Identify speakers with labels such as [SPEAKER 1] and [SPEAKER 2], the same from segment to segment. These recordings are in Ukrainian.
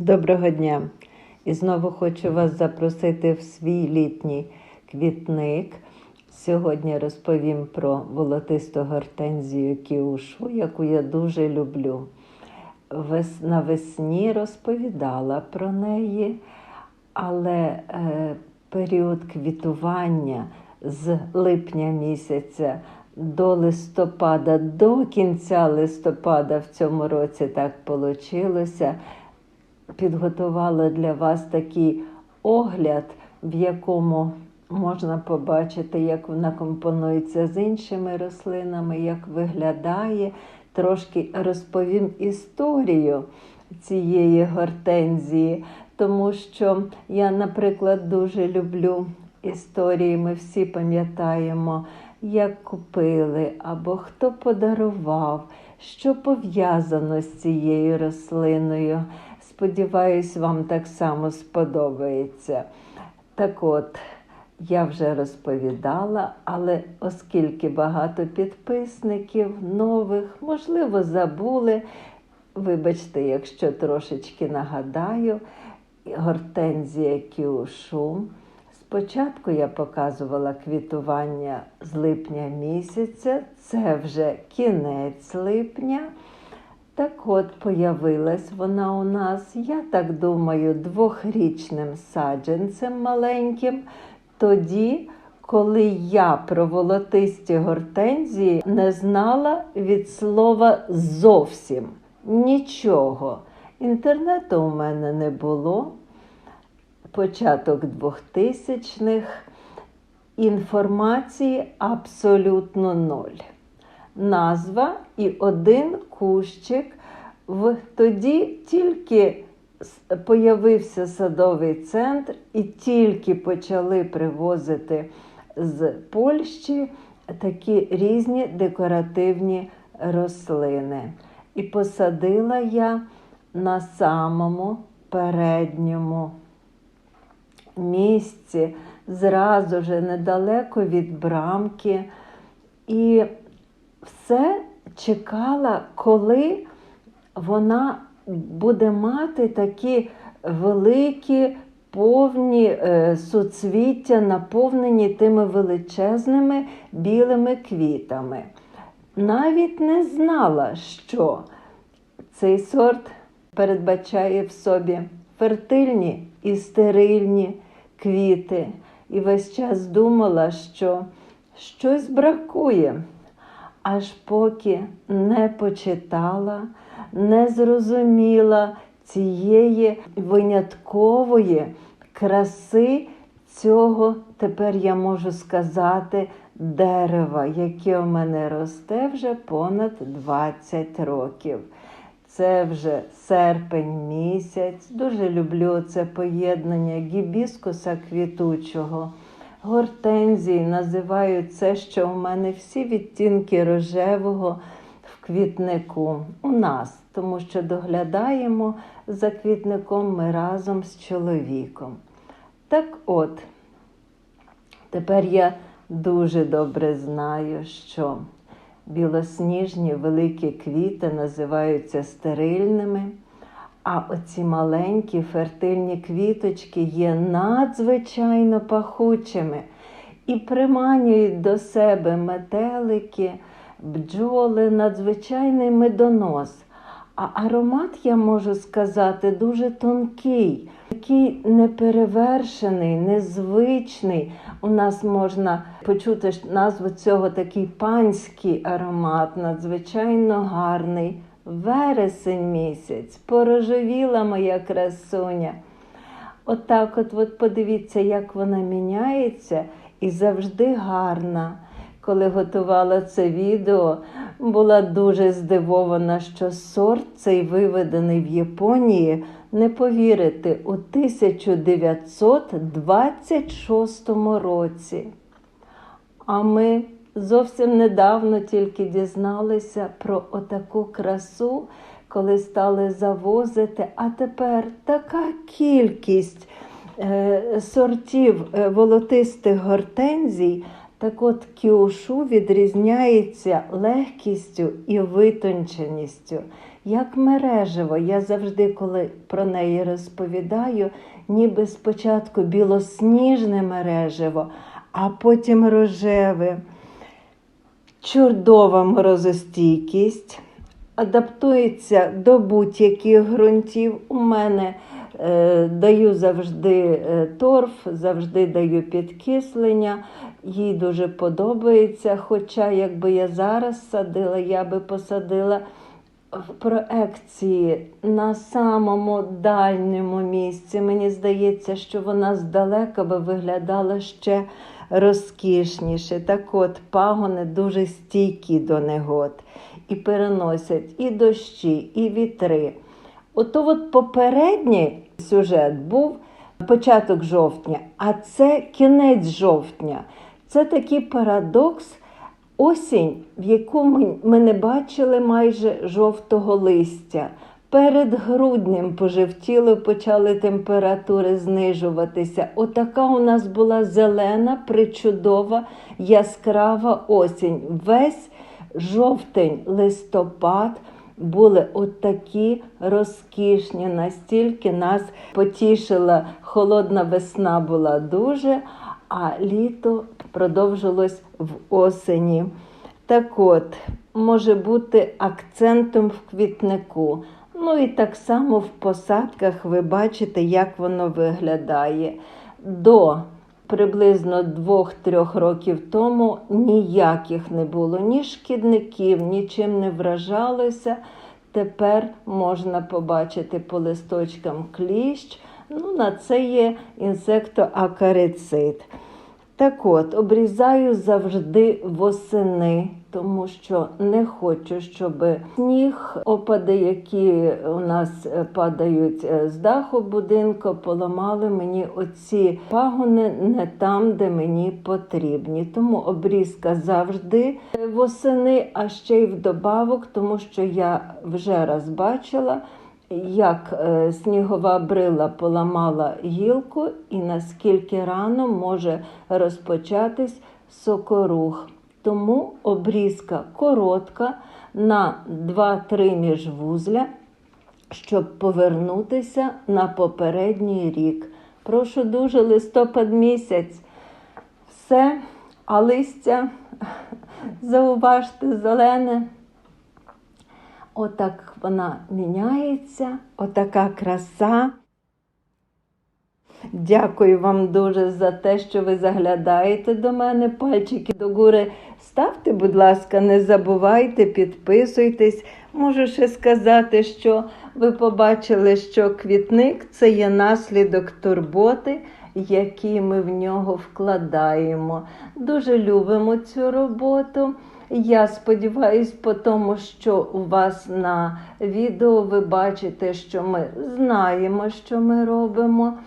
[SPEAKER 1] Доброго дня! І знову хочу вас запросити в свій літній квітник. Сьогодні розповім про волотисту гортензію кіушу, яку я дуже люблю. Вес- Навесні розповідала про неї, але е, період квітування з липня місяця до листопада, до кінця листопада в цьому році так вийшло. Підготувала для вас такий огляд, в якому можна побачити, як вона компонується з іншими рослинами, як виглядає. Трошки розповім історію цієї гортензії, тому що я, наприклад, дуже люблю історії. Ми всі пам'ятаємо, як купили або хто подарував, що пов'язано з цією рослиною. Сподіваюсь, вам так само сподобається. Так от, я вже розповідала, але оскільки багато підписників нових, можливо, забули. Вибачте, якщо трошечки нагадаю, гортензія кіушу. Спочатку я показувала квітування з липня місяця, це вже кінець липня. Так от появилась вона у нас, я так думаю, двохрічним саджанцем маленьким. Тоді, коли я про волотисті гортензії не знала від слова зовсім нічого. Інтернету у мене не було. Початок 2000-х, інформації абсолютно ноль назва і один кущик. В, тоді тільки появився садовий центр і тільки почали привозити з Польщі такі різні декоративні рослини. І посадила я на самому передньому місці, зразу ж недалеко від брамки. І все чекала, коли вона буде мати такі великі повні е, суцвіття, наповнені тими величезними білими квітами. Навіть не знала, що цей сорт передбачає в собі фертильні і стерильні квіти. І весь час думала, що щось бракує аж поки не почитала, не зрозуміла цієї виняткової краси цього, тепер я можу сказати, дерева, яке у мене росте вже понад 20 років. Це вже серпень місяць. Дуже люблю це поєднання гібіскуса квітучого гортензії називають це, що у мене всі відтінки рожевого в квітнику у нас, тому що доглядаємо за квітником ми разом з чоловіком. Так от, тепер я дуже добре знаю, що білосніжні великі квіти називаються стерильними. А оці маленькі фертильні квіточки є надзвичайно пахучими і приманюють до себе метелики, бджоли, надзвичайний медонос. А аромат, я можу сказати, дуже тонкий, такий неперевершений, незвичний. У нас можна почути назву цього такий панський аромат, надзвичайно гарний. Вересень місяць, порожевіла моя красуня. Отак, от, от подивіться, як вона міняється і завжди гарна. Коли готувала це відео, була дуже здивована, що сорт цей виведений в Японії, не повірите, у 1926 році. А ми зовсім недавно тільки дізналися про отаку красу, коли стали завозити. А тепер така кількість е, сортів е, волотистих гортензій Так от кіошу відрізняється легкістю і витонченістю. Як мережево, я завжди, коли про неї розповідаю, ніби спочатку білосніжне мережево, а потім рожеве, чудова морозостійкість, адаптується до будь-яких ґрунтів. У мене е, даю завжди е, торф, завжди даю підкислення. Їй дуже подобається. Хоча, якби я зараз садила, я би посадила в проекції на самому дальньому місці. Мені здається, що вона здалека би виглядала ще розкішніше. Так от пагони дуже стійкі до негод і переносять і дощі, і вітри. Ото от попередній сюжет був початок жовтня, а це кінець жовтня. Це такий парадокс. Осінь, в яку ми, не бачили майже жовтого листя. Перед груднем пожевтіло, почали температури знижуватися. Отака у нас була зелена, причудова, яскрава осінь. Весь жовтень, листопад були от такі розкішні, настільки нас потішила холодна весна була дуже, а літо продовжилось в осені. Так от, може бути акцентом в квітнику. Ну і так само в посадках ви бачите, як воно виглядає. До приблизно 2-3 років тому ніяких не було, ні шкідників, нічим не вражалося. Тепер можна побачити по листочкам кліщ. Ну, на це є інсектоакарицид. Так от, обрізаю завжди восени, тому що не хочу, щоб сніг, опади, які у нас е, падають е, з даху будинку, поламали мені оці пагони не там, де мені потрібні. Тому обрізка завжди восени, а ще й вдобавок, тому що я вже раз бачила як е, снігова брила поламала гілку, і наскільки рано може розпочатись сокорух. Тому обрізка коротка на 2-3 міжвузля, щоб повернутися на попередній рік. Прошу дуже листопад місяць. Все, а листя, зауважте, зелене. Отак вона міняється, отака краса. Дякую вам дуже за те, що ви заглядаєте до мене. Пальчики до гори ставте, будь ласка, не забувайте, підписуйтесь. Можу ще сказати, що ви побачили, що квітник це є наслідок турботи, які ми в нього вкладаємо. Дуже любимо цю роботу. Я сподіваюся, по тому, що у вас на відео ви бачите, що ми знаємо, що ми робимо.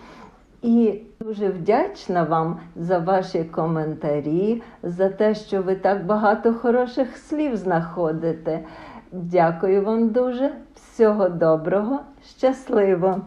[SPEAKER 1] І дуже вдячна вам за ваші коментарі, за те, що ви так багато хороших слів знаходите. Дякую вам дуже, всього доброго, щасливо!